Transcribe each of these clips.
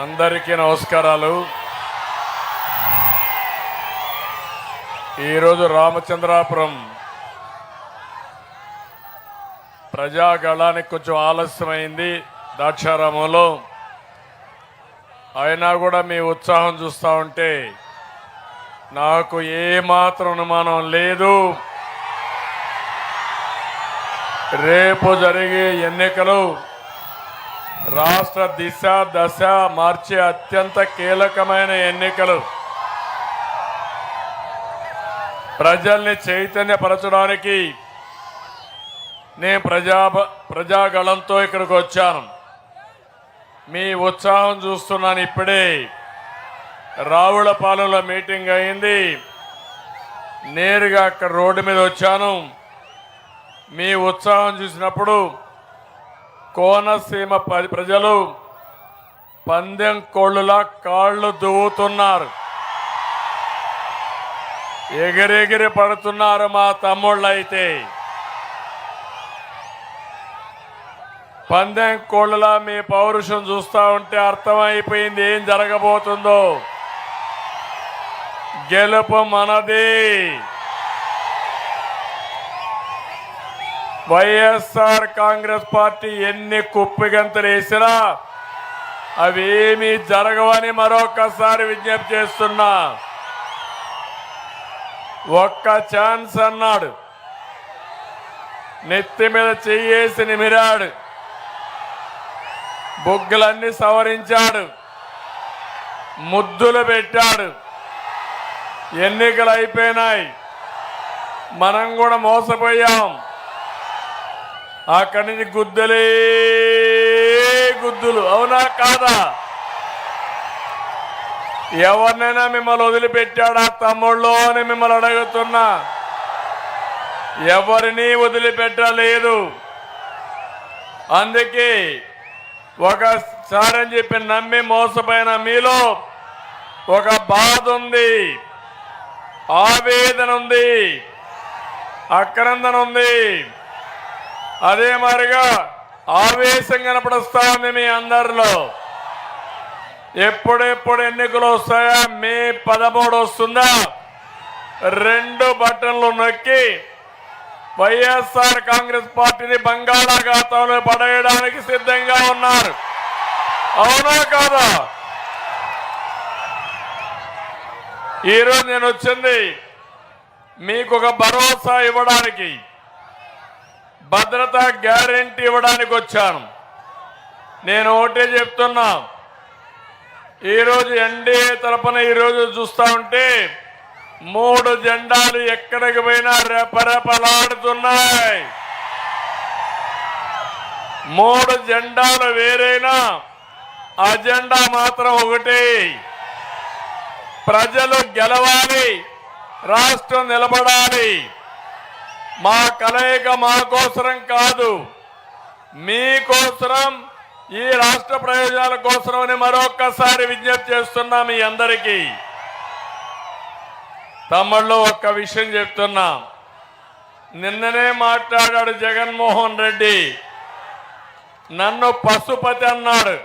అందరికీ నమస్కారాలు. ఈరోజు రామచంద్రాపురం ప్రజాగళానికి కొంచెం ఆలస్యమైంది ద్రాక్షారామంలో అయినా కూడా మీ ఉత్సాహం చూస్తూ ఉంటే నాకు ఏమాత్రం అనుమానం లేదు. రేపు జరిగే ఎన్నికలు రాష్ట్ర దిశ దశ మార్చే అత్యంత కీలకమైన ఎన్నికలు. ప్రజల్ని చైతన్యపరచడానికి నేను ప్రజా ప్రజాగళంతో ఇక్కడికి వచ్చాను. మీ ఉత్సాహం చూస్తున్నాను ఇప్పుడే. రావులపాలెంలో మీటింగ్ అయింది. నేరుగా అక్కడ రోడ్డు మీద వచ్చాను. మీ ఉత్సాహం చూసినప్పుడు కోనసీమ ప్రజలు పందెం కోళ్ళులా కాళ్ళు దువ్వుతున్నారు. ఎగిరెగిరి పడుతున్నారు మా తమ్ముళ్ళు అయితే పందెం కోళ్ళులా మీ పౌరుషం చూస్తా ఉంటే అర్థమైపోయింది ఏం జరగబోతుందో. గెలుపు మనది. వైఎస్ఆర్ కాంగ్రెస్ పార్టీ ఎన్ని కుప్పిగంతలు వేసినా అవేమీ జరగవని మరొకసారి విజ్ఞప్తి చేస్తున్నా. ఒక్క ఛాన్స్ అన్నాడు. నెత్తి మీద చెయ్యేసి నిమిరాడు. బొగ్గులన్నీ సవరించాడు. ముద్దులు పెట్టాడు. ఎన్నికలు అయిపోయినాయి. మనం కూడా మోసపోయాం. అక్కడి నుంచి గుద్దలే గుద్దులు. అవునా కాదా? ఎవరినైనా మిమ్మల్ని వదిలిపెట్టాడా తమ్ముళ్ళు అని మిమ్మల్ని అడుగుతున్నా. ఎవరిని వదిలిపెట్టలేదు. అందుకే ఒకసారి అని చెప్పి నమ్మి మోసపోయిన మీలో ఒక బాధ ఉంది ఆవేదన ఉంది అక్రందన ఉంది. అదే మరిగా ఆవేశం కనపడుస్తా ఉంది మీ అందరిలో. ఎప్పుడెప్పుడు ఎన్నికలు వస్తాయా? మే పదమూడు వస్తుందా? రెండు బటన్లు నొక్కి వైఎస్ఆర్ కాంగ్రెస్ పార్టీని బంగాళాఖాతంలో పడేయడానికి సిద్ధంగా ఉన్నారు. అవునా కాదా? ఈరోజు నేను వచ్చింది మీకు ఒక భరోసా ఇవ్వడానికి. భద్రత గ్యారంటీ ఇవ్వడానికి వచ్చాను. నేను ఒకటే చెప్తున్నా. ఈరోజు ఎన్డీఏ తరపున ఈరోజు చూస్తా ఉంటే మూడు జెండాలు ఎక్కడికి పోయినా రెపరెపలాడుతున్నాయి. మూడు జెండాలు వేరైనా అజెండా మాత్రం ఒకటి. ప్రజలు గెలవాలి రాష్ట్రం నిలబడాలి. మా కలయిక మా కోసరం కాదు. మీకోసరం ఈ రాష్ట్ర ప్రయోజనాల కోసరమని మరొక్కసారి విజ్ఞప్తి చేస్తున్నా మీ అందరికీ. తమ్ముళ్ళు ఒక్క విషయం చెప్తున్నా. నిన్ననే మాట్లాడాడు జగన్మోహన్ రెడ్డి. నన్ను పశుపతి అన్నాడు.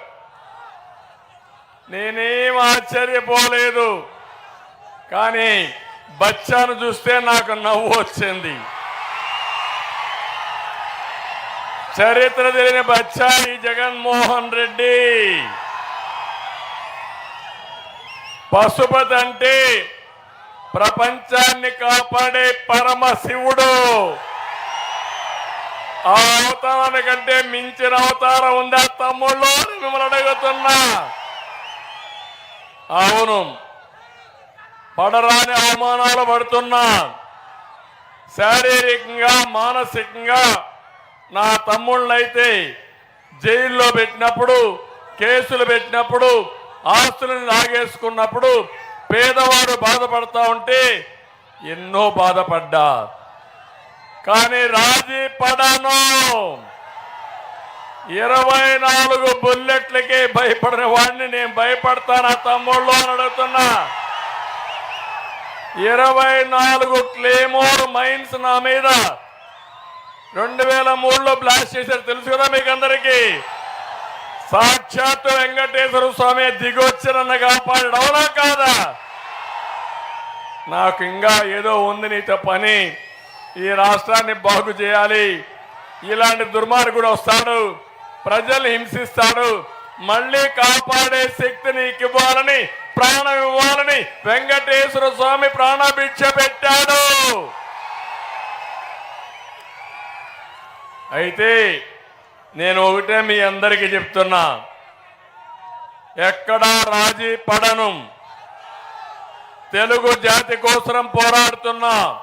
నేనేం ఆశ్చర్యపోలేదు. కానీ బచ్చాను చూస్తే నాకు నవ్వు వచ్చింది. చరిత్ర తెలియని బచ్చాయి జగన్మోహన్ రెడ్డి. పశుపతి అంటే ప్రపంచాన్ని కాపాడే పరమశివుడు ఆ అవతారానికంటే మించిన అవతారం ఉందా తమ్ముళ్ళు అని మిమ్మల్ని అడుగుతున్నా. అవును. పడరాని అవమానాలు పడుతున్నా. శారీరకంగా మానసికంగా నా తమ్ముళ్ళైతే జైల్లో పెట్టినప్పుడు కేసులు పెట్టినప్పుడు ఆస్తులను లాగేసుకున్నప్పుడు పేదవాడు బాధపడతా ఉంటే ఎన్నో బాధపడ్డా. కానీ రాజీ పడను. ఇరవై నాలుగు బుల్లెట్లకి భయపడిన వాడిని నేను భయపడతానా తమ్ముళ్ళు అని అడుగుతున్నా. ఇరవై నాలుగు క్లేమోర్ మైన్స్ నా మీద రెండు వేల మూడులో బ్లాస్ట్ చేశారు. తెలుసు కదా మీకు అందరికీ సాక్షాత్ వెంకటేశ్వర స్వామి దిగొచ్చి నన్ను కాపాడు అవునా కాదా? నాకు ఇంకా ఏదో ఉంది నీతో పని. ఈ రాష్ట్రాన్ని బాగు చేయాలి. ఇలాంటి దుర్మార్గుడు వస్తాడు. ప్రజల్ని హింసిస్తాడు. మళ్ళీ కాపాడే శక్తి నీకు ఇవ్వాలని ప్రాణం ఇవ్వాలని వెంకటేశ్వర స్వామి ప్రాణభిక్ష పెట్టాడు. అయితే నేను ఒకటే మీ అందరికీ చెప్తున్నా. ఎక్కడా రాజీ పడను. తెలుగు జాతి కోసం పోరాడుతున్నా.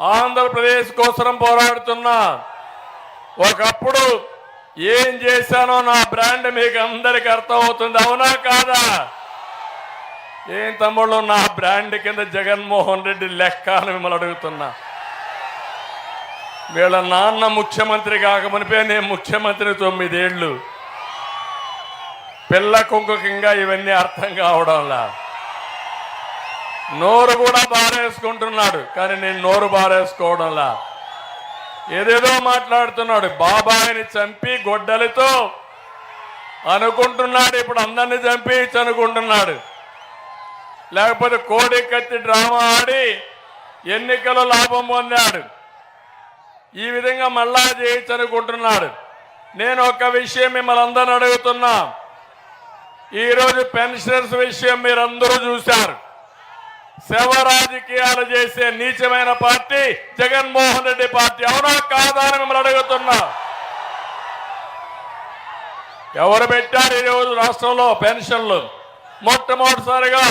ఆంధ్రప్రదేశ్ కోసం పోరాడుతున్నా. ఒకప్పుడు ఏం చేశానో నా బ్రాండ్ మీకు అందరికి అర్థమవుతుంది. అవునా కాదా? ఏం తమ్ముళ్ళు నా బ్రాండ్ కింద జగన్మోహన్ రెడ్డి లెక్క అని మిమ్మల్ని అడుగుతున్నా. వీళ్ళ నాన్న ముఖ్యమంత్రి కాకమునిపే నేను ముఖ్యమంత్రి తొమ్మిదేళ్ళు. పిల్ల కుంకుకంగా ఇవన్నీ అర్థం కావడంలా. నోరు కూడా బారేసుకుంటున్నాడు కానీ నేను నోరు బారేసుకోవడంలా. ఏదేదో మాట్లాడుతున్నాడు బాబాయిని చంపి గొడ్డలితో అనుకుంటున్నాడు ఇప్పుడు అందరిని చంపి అనుకుంటున్నాడు లేకపోతే కోడి కత్తి డ్రామా ఆడి ఎన్నికలు లాభం పొందాడు. ఈ విధంగా మళ్ళా చేయించనుకుంటున్నాడు. నేను ఒక విషయం మిమ్మల్ని అందరిని అడుగుతున్నా. ఈరోజు పెన్షనర్స్ విషయం మీరందరూ చూశారు. శవ రాజకీయాలు చేసే నీచమైన పార్టీ జగన్మోహన్ రెడ్డి పార్టీ. అవునా కాదా అని మిమ్మల్ని అడుగుతున్నా. ఎవరు పెట్టారు ఈరోజు రాష్ట్రంలో పెన్షన్లు? మొట్టమొదటిసారిగా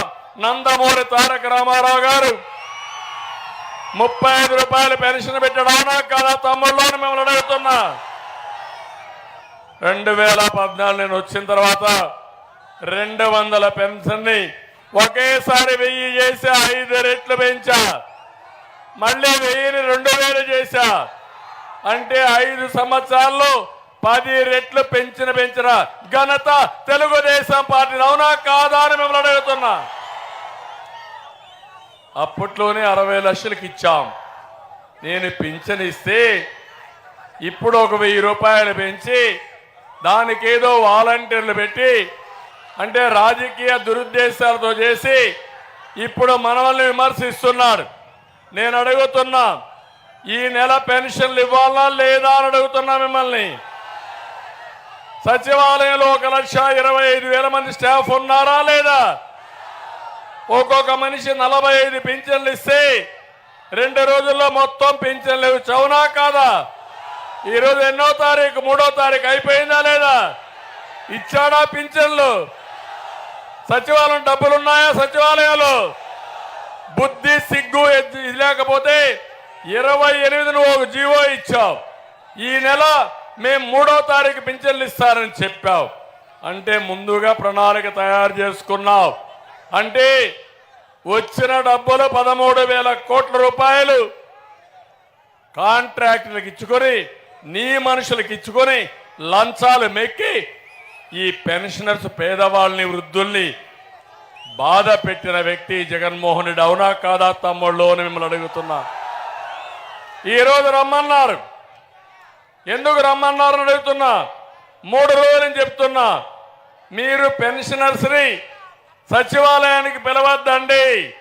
నందమూరి తారక రామారావు గారు ముప్పై ఐదు రూపాయలు పెన్షన్ పెట్టడానా కదా కాదా తమ్ముళ్ళు అని మిమ్మల్ని అడుగుతున్నా. రెండు వేల పద్నాలుగు నేను వచ్చిన తర్వాత రెండు వందల పెన్షన్ని ఒకేసారి వెయ్యి చేసి ఐదు రెట్లు పెంచా. మళ్ళీ వెయ్యిని రెండు వేలు చేశా. అంటే ఐదు సంవత్సరాల్లో పది రెట్లు పెంచిన పెంచిన ఘనత తెలుగుదేశం పార్టీ అవునా కాదా అని మిమ్మల్ని అడుగుతున్నా. అప్పట్లోనే అరవై లక్షలకు ఇచ్చాం. నేను పింఛన్ ఇస్తే ఇప్పుడు ఒక వెయ్యి రూపాయలు పెంచి దానికి ఏదో వాలంటీర్లు పెట్టి అంటే రాజకీయ దురుద్దేశాలతో చేసి ఇప్పుడు మనల్ని విమర్శిస్తున్నాడు నేను అడుగుతున్నా ఈ నెల పెన్షన్లు ఇవ్వాలా లేదా అని అడుగుతున్నా మిమ్మల్ని. సచివాలయంలో ఒక లక్ష ఇరవై ఐదు వేల మంది స్టాఫ్ ఉన్నారా లేదా? ఒక్కొక్క మనిషి నలభై ఐదు పింఛన్లు ఇస్తే రెండు రోజుల్లో మొత్తం పింఛన్లు లేవు. అవునా కాదా? ఈరోజు ఎన్నో తారీఖు మూడో తారీఖు అయిపోయిందా లేదా? ఇచ్చాడా పింఛన్లు? సచివాలయం డబ్బులు ఉన్నాయా సచివాలయాలు? బుద్ధి సిగ్గు ఇది లేకపోతే ఇరవై ఎనిమిది నువ్వు ఒక జీవో ఇచ్చావు. ఈ నెల మేము మూడో తారీఖు పింఛన్లు ఇస్తారని చెప్పావు. అంటే ముందుగా ప్రణాళిక తయారు చేసుకున్నావు. అంటే వచ్చిన డబ్బులు పదమూడు వేల కోట్ల రూపాయలు కాంట్రాక్టులకు ఇచ్చుకొని నీ మనుషులకు ఇచ్చుకొని లంచాలు మెక్కి ఈ పెన్షనర్స్ పేదవాళ్ళని వృద్ధుల్ని బాధ పెట్టిన వ్యక్తి జగన్మోహన్ రెడ్డి అవునా కాదా తమ్ముళ్ళు అని మిమ్మల్ని అడుగుతున్నా. ఈరోజు రమ్మన్నారు. ఎందుకు రమ్మన్నారని అడుగుతున్నా. మూడు రోజులని చెప్తున్నా. మీరు పెన్షనర్స్ని సచివాలయానికి పిలవద్దండి.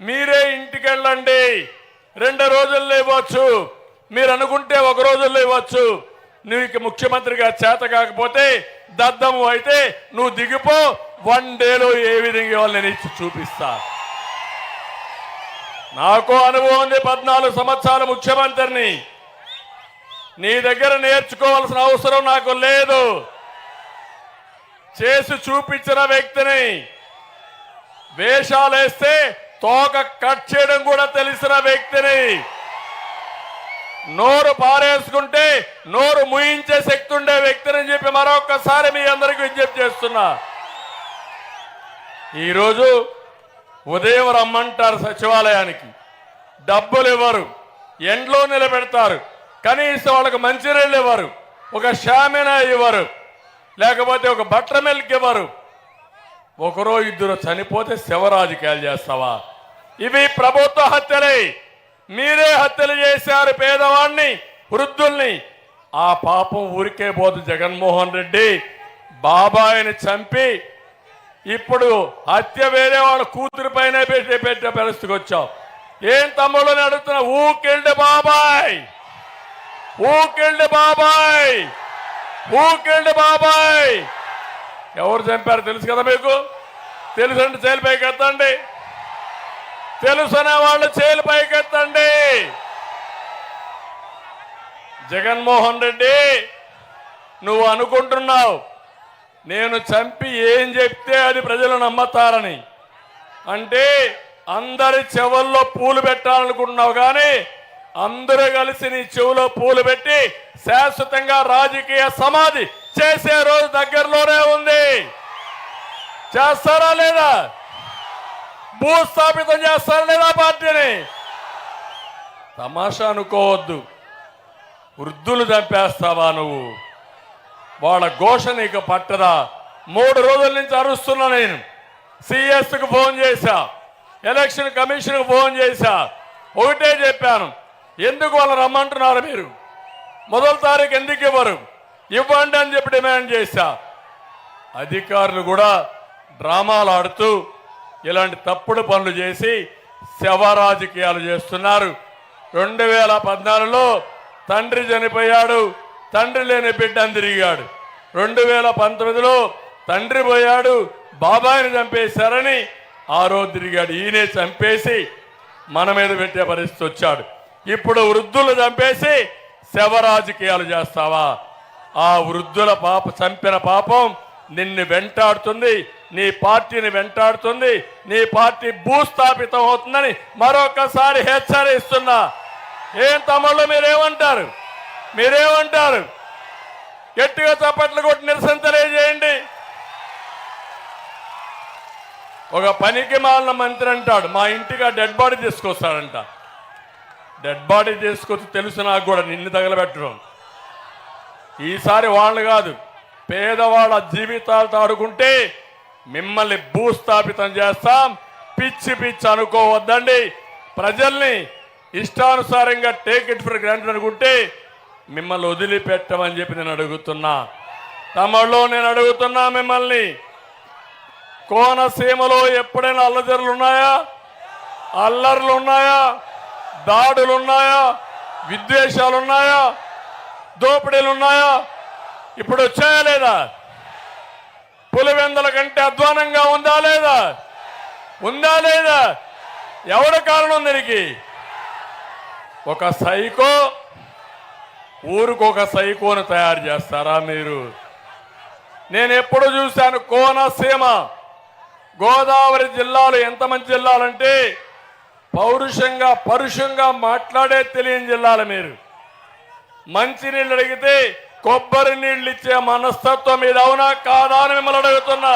మీరే ఇంటికి వెళ్ళండి రెండు రోజుల్లో ఇవ్వచ్చు. మీరు అనుకుంటే ఒక రోజుల్లో ఇవ్వచ్చు. నీకు ముఖ్యమంత్రిగా చేత కాకపోతే దద్దము అయితే నువ్వు దిగిపో. వన్ డేలో ఏ విధంగా ఇవ్వాలి నేను ఇచ్చి చూపిస్తా. నాకు అనుభవం ఉంది పద్నాలుగు సంవత్సరాల ముఖ్యమంత్రిని. నీ దగ్గర నేర్చుకోవాల్సిన అవసరం నాకు లేదు. చేసి చూపించిన వ్యక్తిని వేషాలేస్తే తోక కట్ చేయడం కూడా తెలిసిన వ్యక్తిని. నోరు పారేసుకుంటే నోరు ముయించే శక్తి ఉండే వ్యక్తిని చెప్పి మరొకసారి మీ అందరికీ విజ్ఞప్తి చేస్తున్నా. ఈరోజు ఉదయం రమ్మంటారు సచివాలయానికి. డబ్బులు ఇవ్వరు. ఎండ్లో నిలబెడతారు. కనీసం వాళ్ళకి మంచినీళ్ళు ఇవ్వరు. ఒక షామినా ఇవ్వరు. లేకపోతే ఒక బట్టర్ మిల్క్ ఇవ్వరు. ఒకరో ఇద్దరు చనిపోతే శవ రాజకీయాలు చేస్తావా? ఇవి ప్రభుత్వ హత్యలే. మీరే హత్యలు చేశారు పేదవాణ్ణి వృద్ధుల్ని. ఆ పాపం ఊరికే పోదు జగన్మోహన్ రెడ్డి. బాబాయిని చంపి ఇప్పుడు హత్య వేరే వాళ్ళ కూతురు పైన పెట్టి పెట్టే పరిస్థితికి వచ్చావు. ఏం తమ్ముళ్ళని అడుగుతున్నా? ఊకెళ్ళి బాబాయ్! ఊకెళ్ళి బాబాయ్! ఊకెళ్ళి బాబాయ్! ఎవరు చంపారు తెలుసు కదా మీకు? తెలుసు అంటే చేలు పైకి ఎత్తండి తెలుసు వాళ్ళు చేలు పైకి ఎత్తండి జగన్మోహన్ రెడ్డి నువ్వు అనుకుంటున్నావు నేను చంపి ఏం చెప్తే అది ప్రజలు నమ్మతారని. అంటే అందరి చెవుల్లో పూలు పెట్టాలనుకుంటున్నావు కానీ అందరూ కలిసి నీ చెవులో పూలు పెట్టి శాశ్వతంగా రాజకీయ సమాధి చేసే రోజు దగ్గరలోనే ఉంది. చేస్తారా లేదా? భూస్థాపితం చేస్తారా లేదా పార్టీని? తమాషా అనుకోవద్దు. వృద్ధులు చంపేస్తావా నువ్వు? వాళ్ళ ఘోష నీకు పట్టదా? మూడు రోజుల నుంచి అరుస్తున్నా నేను. సిఎస్కు ఫోన్ చేశా. ఎలక్షన్ కమిషన్కు ఫోన్ చేశా. ఒకటే చెప్పాను. ఎందుకు వాళ్ళు రమ్మంటున్నారు మీరు? మొదటి తారీఖు ఎందుకు ఇవ్వరు? ఇవ్వండి అని చెప్పి డిమాండ్ చేశా. అధికారులు కూడా డ్రామాలు ఆడుతూ ఇలాంటి తప్పుడు పనులు చేసి శవ రాజకీయాలు చేస్తున్నారు. రెండు వేల పద్నాలుగులో తండ్రి చనిపోయాడు తండ్రి లేని బిడ్డను తిరిగాడు. రెండు వేల పంతొమ్మిదిలో తండ్రి పోయాడు బాబాయిని చంపేశారని ఆ రోజు తిరిగాడు. ఈయనే చంపేసి మన మీద పెట్టే పరిస్థితి వచ్చాడు. ఇప్పుడు వృద్ధులు చంపేసి శవ రాజకీయాలు చేస్తావా? ఆ వృద్ధుల పాప చంపిన పాపం నిన్ను వెంటాడుతుంది నీ పార్టీని వెంటాడుతుంది నీ పార్టీ భూస్థాపితం అవుతుందని మరొకసారి హెచ్చరిస్తున్నా. ఏం తమ్ముళ్ళు మీరేమంటారు? మీరేమంటారు? గట్టిగా చప్పట్లు కొట్టి నిరసన తెలియజేయండి ఒక పనికి మాలిన మంత్రి అంటాడు మా ఇంటికి ఆ డెడ్ బాడీ తీసుకొస్తాడంట. డెడ్ బాడీ తీసుకొచ్చి తెలుసు నాకు కూడా నిన్ను తగలబెట్టడం. ఈసారి వాళ్ళు కాదు పేదవాళ్ళ జీవితాలతో ఆడుకుంటే మిమ్మల్ని భూస్థాపితం చేస్తాం. పిచ్చి పిచ్చి అనుకోవద్దండి. ప్రజల్ని ఇష్టానుసారంగా టేక్ ఇట్ ఫర్ గ్రాంటెడ్ అనుకుంటే మిమ్మల్ని వదిలిపెట్టమని చెప్పి నేను అడుగుతున్నా. తమలో నేను అడుగుతున్నా మిమ్మల్ని. కోనసీమలో ఎప్పుడైనా అల్లజరులు ఉన్నాయా? అల్లర్లు ఉన్నాయా? దాడులు ఉన్నాయా విద్వేషాలు ఉన్నాయా దోపిడీలు ఉన్నాయా ఇప్పుడు వచ్చాయా లేదా? పులివెందల కంటే అధ్వానంగా ఉందా లేదా? ఉందా లేదా? ఎవడ కారణం దీనికి? ఒక సైకో ఊరికి ఒక సైకోను తయారు చేస్తారా మీరు? నేను ఎప్పుడు చూశాను కోనసీమ. గోదావరి జిల్లాలు ఎంత మంచి జిల్లాలంటే పౌరుషంగా పరుషంగా మాట్లాడే తెలియని జిల్లాలు మీరు. మంచినీళ్ళు అడిగితే కొబ్బరి నీళ్ళు ఇచ్చే మనస్తత్వం మీద అవునా కాదా అని మిమ్మల్ని అడుగుతున్నా.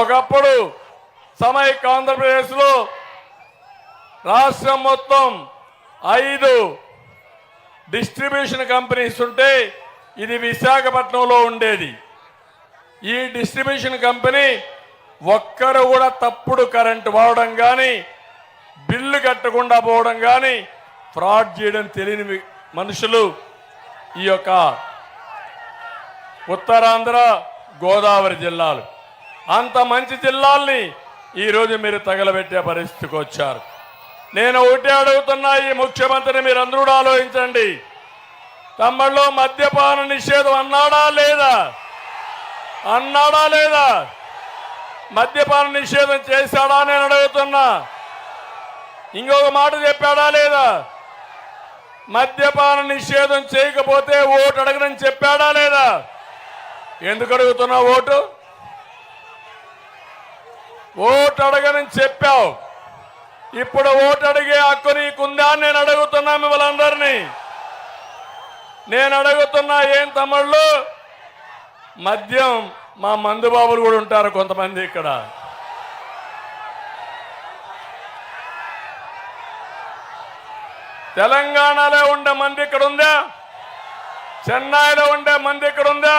ఒకప్పుడు సమైక్ ఆంధ్రప్రదేశ్లో రాష్ట్రం మొత్తం ఐదు డిస్ట్రిబ్యూషన్ కంపెనీస్ ఉంటే ఇది విశాఖపట్నంలో ఉండేది. ఈ డిస్ట్రిబ్యూషన్ కంపెనీ ఒక్కరు కూడా తప్పుడు కరెంటు వాడడం కానీ బిల్లు కట్టకుండా పోవడం కానీ ఫ్రాడ్ చేయడం తెలియని మనుషులు ఈ యొక్క ఉత్తరాంధ్ర గోదావరి జిల్లాలు. అంత మంచి జిల్లాల్ని ఈరోజు మీరు తగలబెట్టే పరిస్థితికి వచ్చారు. నేను ఒకటే అడుగుతున్నా ఈ ముఖ్యమంత్రిని మీరు అందరూ ఆలోచించండి. తమ్ముళ్ళు మద్యపాన నిషేధం అన్నాడా లేదా? అన్నాడా లేదా? మద్యపాన నిషేధం చేశాడా నేను అడుగుతున్నా. ఇంకొక మాట చెప్పాడా లేదా? మద్యపాన నిషేధం చేయకపోతే ఓటు అడగనని చెప్పాడా లేదా? ఎందుకు అడుగుతున్నా ఓటు? ఓటు అడగనని చెప్పావు. ఇప్పుడు ఓటు అడిగే హక్కు నీకుందా అని నేను అడుగుతున్నా మిమ్మల్ని నేను అడుగుతున్నా ఏం తమ్ముళ్ళు? మద్యం మా మందుబాబులు కూడా ఉంటారు కొంతమంది ఇక్కడ. తెలంగాణలో ఉండే మంది ఇక్కడ ఉందా? చెన్నైలో ఉండే మంది ఇక్కడ ఉందా?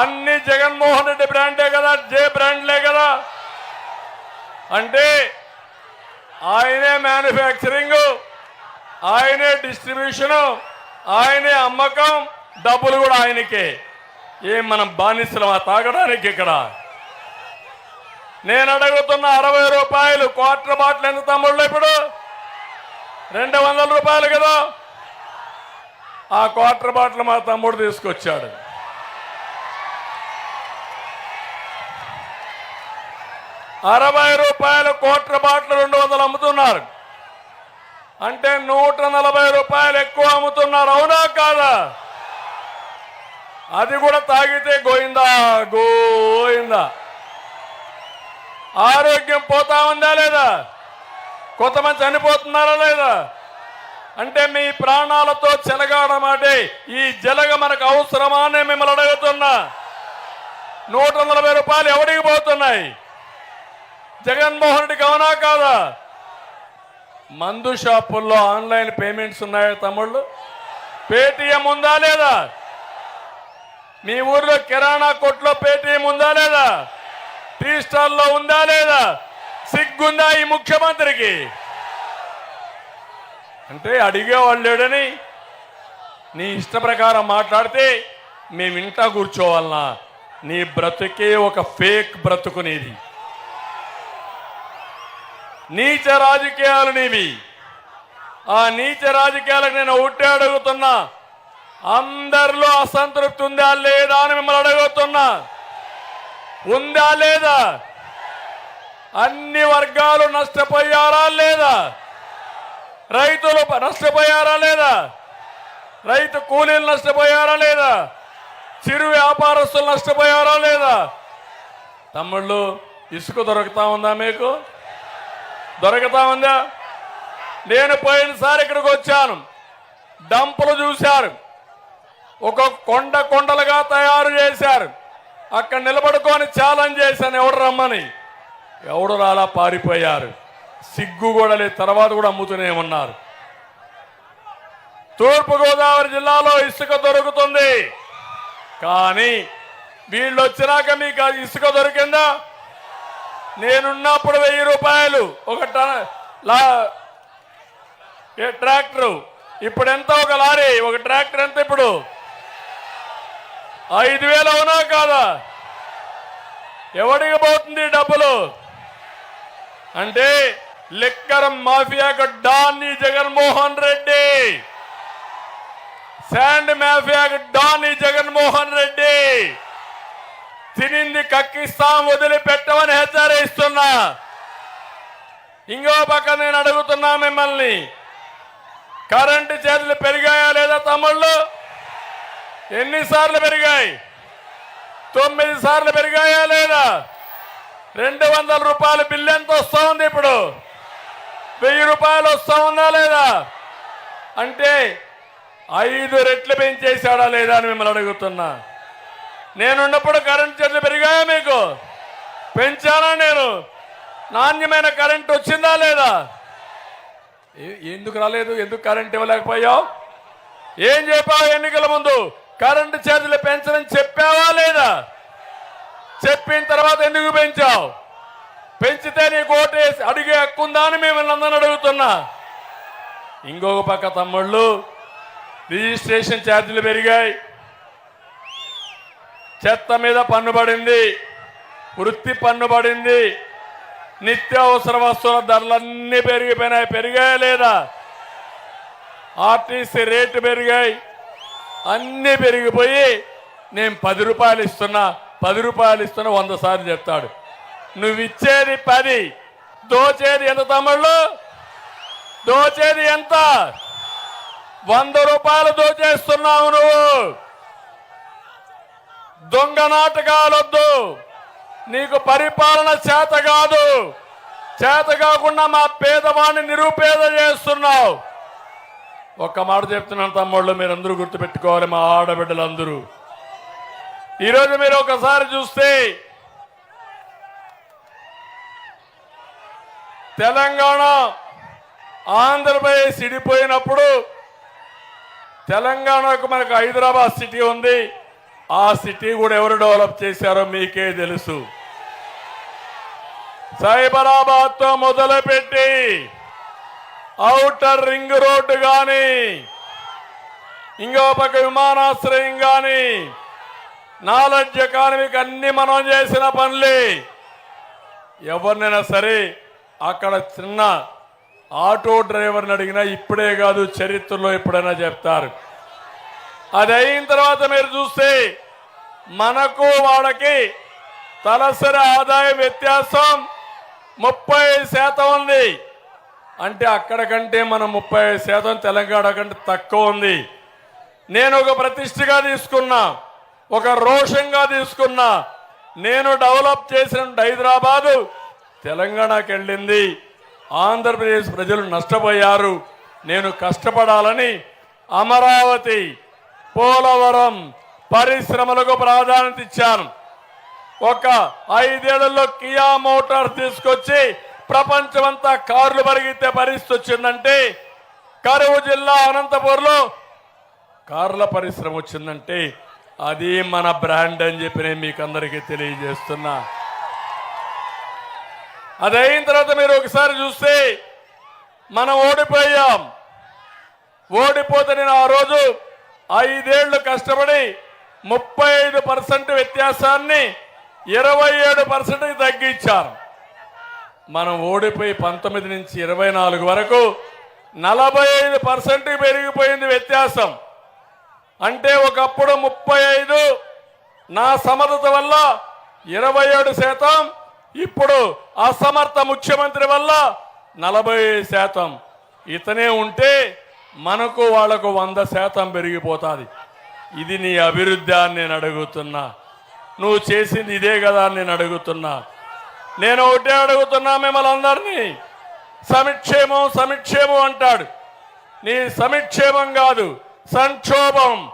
అన్ని జగన్మోహన్ రెడ్డి బ్రాండే కదా జే బ్రాండ్లే కదా. అంటే ఆయనే మ్యానుఫ్యాక్చరింగ్ ఆయనే డిస్ట్రిబ్యూషను ఆయనే అమ్మకం డబ్బులు కూడా ఆయనకే. ఏం మనం బానిసలమా తాగడానికి ఇక్కడ? నేను అడుగుతున్న అరవై రూపాయలు క్వార్టర్ బాటిల్ ఎంత తమ్ముళ్ళు ఇప్పుడు? రెండు వందల రూపాయలు కదా? ఆ క్వార్టర్ బాటిల్ మా తమ్ముడు తీసుకొచ్చాడు. అరవై రూపాయలు కోట్ల బాటిల్ రెండు వందలు అమ్ముతున్నారు. అంటే నూట నలభై రూపాయలు ఎక్కువ అమ్ముతున్నారు అవునా కాదా? అది కూడా తాగితే గోయిందా? గోయిందా? ఆరోగ్యం పోతా ఉందా లేదా? కొంతమంది చనిపోతున్నారా లేదా? అంటే మీ ప్రాణాలతో చెలగాడమాటే ఈ జలగ మనకు అవసరమా అని మిమ్మల్ని అడుగుతున్నా. నూట నలభై రూపాయలు ఎవడికి పోతున్నాయి? జగన్మోహన్ రెడ్డికి అవునా కాదా? మందు షాపుల్లో ఆన్లైన్ పేమెంట్స్ ఉన్నాయా తమ్ముళ్ళు? పేటిఎం ఉందా లేదా? మీ ఊర్లో కిరాణా కొట్లో పేటీఎం ఉందా లేదా? టీ స్టాల్లో ఉందా లేదా? సిగ్గుందా ఈ ముఖ్యమంత్రికి? అంటే అడిగేవాళ్ళు లేడని నీ ఇష్ట ప్రకారం మాట్లాడితే మేము ఇంటా కూర్చోవాలనా? నీ బ్రతుకే ఒక ఫేక్ బ్రతుకునేది నీచ రాజకీయాలు నీవి. ఆ నీచ రాజకీయాలకు నేను ఒకటే అడుగుతున్నా. అందరిలో అసంతృప్తి ఉందా లేదా అని మిమ్మల్ని అడగొస్తున్నా. ఉందా లేదా? అన్ని వర్గాలు నష్టపోయారా లేదా? రైతులు నష్టపోయారా లేదా? రైతు కూలీలు నష్టపోయారా లేదా? చిరు వ్యాపారస్తులు నష్టపోయారా లేదా? తమ్ముళ్ళు ఇసుక దొరుకుతా ఉందా మీకు? దొరుకుతా ఉందా? నేను పోయినసారి ఇక్కడికి వచ్చాను. డంపులు చూశారు. ఒక కొండ కొండలుగా తయారు చేశారు. అక్కడ నిలబడుకొని ఛాలెంజ్ చేశాను ఎవడు రమ్మని? ఎవడు రాలా పారిపోయారు. సిగ్గు కూడా లేదు తర్వాత కూడా అమ్ముతూనే ఉన్నారు. తూర్పుగోదావరి జిల్లాలో ఇసుక దొరుకుతుంది. కానీ వీళ్ళు వచ్చినాక మీకు ఇసుక దొరికిందా? నేనున్నప్పుడు వెయ్యి రూపాయలు ఒక టన్ లా ట్రాక్టరు. ఇప్పుడు ఎంత ఒక లారీ ఒక ట్రాక్టర్ ఎంత ఇప్పుడు? ఐదు వేలు అవునా కాదా? ఎవడికి పోతుంది డబ్బులు? అంటే లిక్కర్ మాఫియాకు డాన్ జగన్మోహన్ రెడ్డి. శాండ్ మాఫియాకు డాన్ని జగన్మోహన్ రెడ్డి. తినింది కక్కిస్తాం వదిలిపెట్టమని హెచ్చరిస్తున్నా. ఇంకో పక్క నేను అడుగుతున్నా మిమ్మల్ని. కరెంటు చేతులు పెరిగాయా లేదా తమ్ముళ్ళు? ఎన్నిసార్లు పెరిగాయి? తొమ్మిది సార్లు పెరిగాయా లేదా? రెండు వందల రూపాయలు బిల్లు ఎంత వస్తూ ఉంది ఇప్పుడు? వెయ్యి రూపాయలు వస్తూ ఉందా లేదా? అంటే ఐదు రెట్లు పెంచేశాడా లేదా అని మిమ్మల్ని అడుగుతున్నా. నేనున్నప్పుడు కరెంట్ ఛార్జీలు పెరిగాయా మీకు? పెంచానా నేను? నాణ్యమైన కరెంట్ వచ్చిందా లేదా? ఎందుకు రాలేదు? ఎందుకు కరెంట్ ఇవ్వలేకపోయావు? ఏం చెప్పావు ఎన్నికల ముందు? కరెంటు ఛార్జీలు పెంచని చెప్పావా లేదా? చెప్పిన తర్వాత ఎందుకు పెంచావు? పెంచితే నీకు ఓటేసి అడిగే హక్కుందా అని మిమ్మల్ని అందరూ అడుగుతున్నా. ఇంకొక పక్క తమ్ముళ్ళు రిజిస్ట్రేషన్ ఛార్జీలు పెరిగాయి. చెత్త మీద పన్ను పడింది. వృత్తి పన్ను పడింది. నిత్యావసర వస్తువుల ధరలన్నీ పెరిగిపోయినాయి. పెరిగాయా లేదా? ఆర్టీసీ రేటు పెరిగాయి. అన్నీ పెరిగిపోయి నేను పది రూపాయలు ఇస్తున్నా పది రూపాయలు ఇస్తున్నా వంద సార్లు చెప్తాడు. నువ్వు ఇచ్చేది పది దోచేది ఎంత తమ్ముళ్ళు? దోచేది ఎంత? వంద రూపాయలు దోచేస్తున్నావు నువ్వు. దొంగ నాటకాలొద్దు. నీకు పరిపాలన చేత కాదు. చేత కాకుండా మా పేదవాణ్ణి నిరుపేద చేస్తున్నావు. ఒక్క మాట చెప్తున్నాను తమ్ముళ్ళు మీరందరూ గుర్తుపెట్టుకోవాలి మా ఆడబిడ్డలందరూ. ఈరోజు మీరు ఒకసారి చూస్తే తెలంగాణ ఆంధ్రప్రదేశ్ ఇడిపోయినప్పుడు తెలంగాణకు మనకు హైదరాబాద్ సిటీ ఉంది. ఆ సిటీ కూడా ఎవరు డెవలప్ చేశారో మీకే తెలుసు. సైబరాబాద్తో మొదలుపెట్టి ఔటర్ రింగ్ రోడ్డు కానీ ఇంకో పక్క విమానాశ్రయం కానీ నాలెడ్జ్ ఎకానమీకి అన్ని మనం చేసిన పనులే. ఎవరినైనా సరే అక్కడ చిన్న ఆటో డ్రైవర్ని అడిగినా ఇప్పుడే కాదు చరిత్రలో ఎప్పుడైనా చెప్తారు. అది అయిన తర్వాత మీరు చూస్తే మనకు వాళ్ళకి తలసరి ఆదాయ వ్యత్యాసం ముప్పై శాతం ఉంది. అంటే అక్కడ కంటే మనం ముప్పై శాతం తెలంగాణ కంటే తక్కువ ఉంది. నేను ఒక ప్రతిష్టగా తీసుకున్నా ఒక రోషంగా తీసుకున్నా నేను డెవలప్ చేసిన హైదరాబాదు తెలంగాణకి వెళ్ళింది. ఆంధ్రప్రదేశ్ ప్రజలు నష్టపోయారు. నేను కష్టపడాలని అమరావతి పోలవరం పరిశ్రమలకు ప్రాధాన్యత ఇచ్చాను. ఒక ఐదేళ్ళలో కియా మోటార్స్ తీసుకొచ్చి ప్రపంచమంతా కార్లు పరిగెత్తే పరిస్థితి వచ్చిందంటే కరువు జిల్లా అనంతపూర్లో కార్ల పరిశ్రమ వచ్చిందంటే అది మన బ్రాండ్ అని చెప్పి నేను మీకు అందరికీ తెలియజేస్తున్నా. అది అయిన తర్వాత మీరు ఒకసారి చూస్తే మనం ఓడిపోయాం. ఓడిపోతే నేను ఆ రోజు ఐదేళ్ళు కష్టపడి ముప్పై ఐదు పర్సెంట్ వ్యత్యాసాన్ని ఇరవై ఏడు పర్సెంట్కి తగ్గించాను మనం ఓడిపోయి పంతొమ్మిది నుంచి ఇరవై నాలుగు వరకు నలభై ఐదు పర్సెంట్ పెరిగిపోయింది వ్యత్యాసం. అంటే ఒకప్పుడు ముప్పై ఐదు నా సమర్థత వల్ల ఇరవై ఏడు శాతం ఇప్పుడు అసమర్థ ముఖ్యమంత్రి వల్ల నలభై శాతం. ఇతనే ఉంటే మనకు వాళ్ళకు వంద శాతం పెరిగిపోతుంది. ఇది నీ అభివృద్ధి అని నేను అడుగుతున్నా. నువ్వు చేసింది ఇదే కదా అని నేను అడుగుతున్నా. నేను ఒకటే అడుగుతున్నా మిమ్మల్ని అందరినీ. సమిక్షేమం సమిక్షేమం అంటాడు. నీ సమిక్షేమం కాదు సంక్షోభం.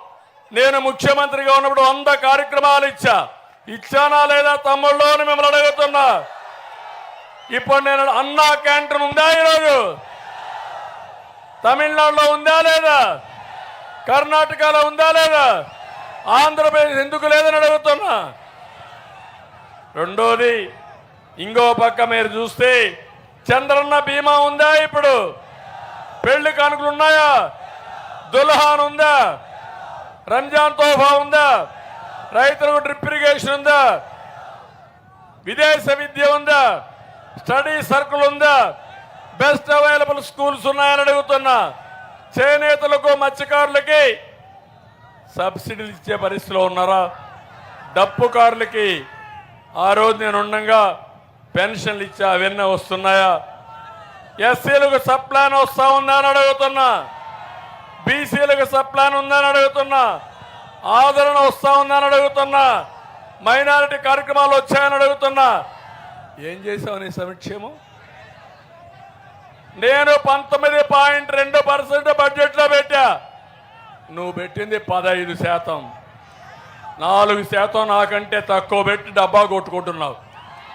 నేను ముఖ్యమంత్రిగా ఉన్నప్పుడు వంద కార్యక్రమాలు ఇచ్చా. ఇచ్చానా లేదా తమ్ముళ్ళు అని మిమ్మల్ని అడుగుతున్నా. ఇప్పుడు నేను అన్నా క్యాంటీన్ ఉందా ఈరోజు? తమిళనాడులో ఉందా లేదా? కర్ణాటకలో ఉందా లేదా? ఆంధ్రప్రదేశ్ ఎందుకు లేదని అడుగుతున్నా. రెండోది ఇంకో పక్క మీరు చూస్తే చంద్రన్న బీమా ఉందా ఇప్పుడు? పెళ్ళి కానుకలు ఉన్నాయా? దుల్హాన్ ఉందా? రంజాన్ తోఫా ఉందా? రైతులకు డ్రిప్ ఇరిగేషన్ ఉందా? విదేశ విద్య ఉందా? స్టడీ సర్కిల్ ఉందా? బెస్ట్ అవైలబుల్ స్కూల్స్ ఉన్నాయని అడుగుతున్నా. చేనేతలకు మత్స్యకారులకి సబ్సిడీలు ఇచ్చే పరిస్థితిలో ఉన్నారా? డప్పుకారులకి ఆ రోజు నేను ఉండగా పెన్షన్లు ఇచ్చా అవన్నీ వస్తున్నాయా? ఎస్సీలకు సప్లాన్ వస్తా ఉందా అని అడుగుతున్నా. బీసీలకు సప్లాన్ ఉందని అడుగుతున్నా. ఆదరణ వస్తా ఉందని అడుగుతున్నా. మైనారిటీ కార్యక్రమాలు వచ్చాయని అడుగుతున్నా. ఏం చేసావు నీ సమక్షేమం నేను పంతొమ్మిది పాయింట్ రెండు పర్సెంట్ బడ్జెట్లో పెట్టా. నువ్వు పెట్టింది పదహైదు శాతం. నాలుగు శాతం నాకంటే తక్కువ పెట్టి డబ్బా కొట్టుకుంటున్నావు.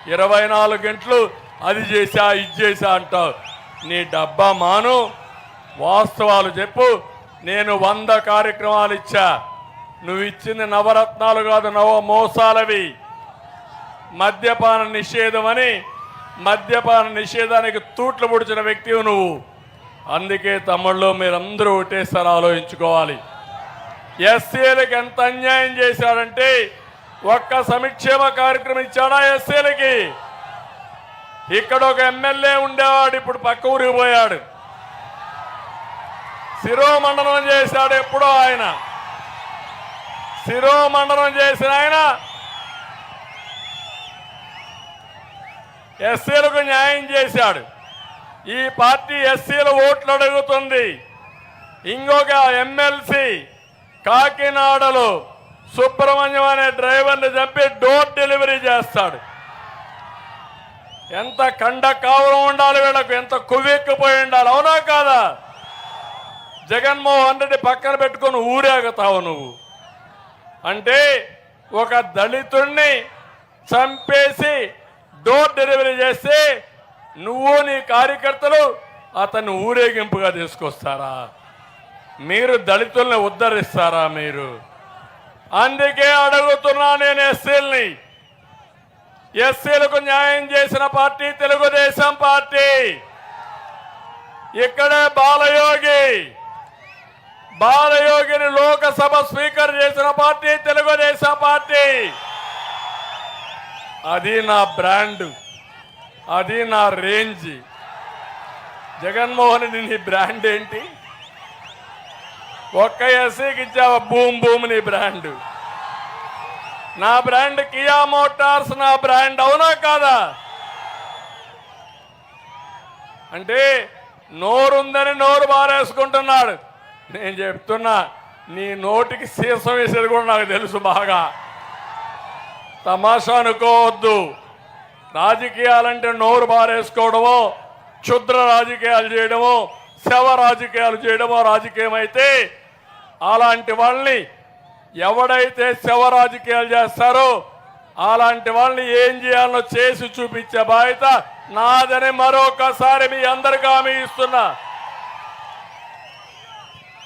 ఇరవై నాలుగు గంటలు అది చేశా ఇది చేశా అంటావు. నీ డబ్బా మాను వాస్తవాలు చెప్పు. నేను వంద కార్యక్రమాలు ఇచ్చా. నువ్వు ఇచ్చింది నవరత్నాలు కాదు నవ మోసాలవి. మద్యపాన నిషేధం అని మద్యపాన నిషేధానికి తూట్లు పొడిచిన వ్యక్తివి నువ్వు. అందుకే తమ్ముళ్ళు మీరందరూ ఒకటేసారి ఆలోచించుకోవాలి. ఎస్సీలకు ఎంత అన్యాయం చేశాడంటే ఒక్క సంక్షేమ కార్యక్రమం ఇచ్చాడా ఎస్సీలకి? ఇక్కడ ఒక ఎమ్మెల్యే ఉండేవాడు ఇప్పుడు పక్క ఊరికి పోయాడు. శిరోమండనం చేశాడు ఎప్పుడో ఆయన. శిరోమండనం చేసిన ఆయన ఎస్సీలకు న్యాయం చేశాడు. ఈ పార్టీ ఎస్సీల ఓట్లు అడుగుతుంది. ఇంకొక ఎమ్మెల్సీ కాకినాడలో సుబ్రహ్మణ్యం అనే డ్రైవర్ని చంపి డోర్ డెలివరీ చేస్తాడు. ఎంత కండ కావరం ఉండాలి వీళ్ళకు ఎంత కొవ్వెక్కిపోయి ఉండాలి అవునా కాదా? జగన్మోహన్ రెడ్డి పక్కన పెట్టుకొని ఊరేగుతావు నువ్వు. అంటే ఒక దళితుణ్ణి చంపేసి డోర్ డెలివరీ చేస్తే నువ్వు నీ కార్యకర్తలు అతన్ని ఊరేగింపుగా తీసుకొస్తారా? మీరు దళితుల్ని ఉద్ధరిస్తారా మీరు? అందుకే అడుగుతున్నా నేను ఎస్సీల్ని. ఎస్సీలకు న్యాయం చేసిన పార్టీ తెలుగుదేశం పార్టీ. ఇక్కడే బాలయోగి. బాలయోగిని లోకసభ స్పీకర్ చేసిన పార్టీ తెలుగుదేశం పార్టీ. అది నా బ్రాండ్. అది నా రేంజ్. జగన్మోహన్ రెడ్డి నీ బ్రాండ్ ఏంటి? ఒక్క ఎస్సీకి ఇచ్చావు? భూమ్ భూమ్ నీ బ్రాండ్. నా బ్రాండ్ కియా మోటార్స్ నా బ్రాండ్ అవునా కాదా? అంటే నోరుందని నోరు బారేసుకుంటున్నాడు. నేను చెప్తున్నా నీ నోటికి సీసం వేసేది కూడా నాకు తెలుసు బాగా. తమాషా అనుకోవద్దు. రాజకీయాలంటే నోరు బారేసుకోవడమో క్షుద్ర రాజకీయాలు చేయడమో శవ రాజకీయాలు చేయడమో రాజకీయం అయితే అలాంటి వాళ్ళని ఎవడైతే శవ రాజకీయాలు చేస్తారో అలాంటి వాళ్ళని ఏం చేయాలో చేసి చూపించే బాధ్యత నాదని మరొకసారి మీ అందరికీ హామీ ఇస్తున్నా.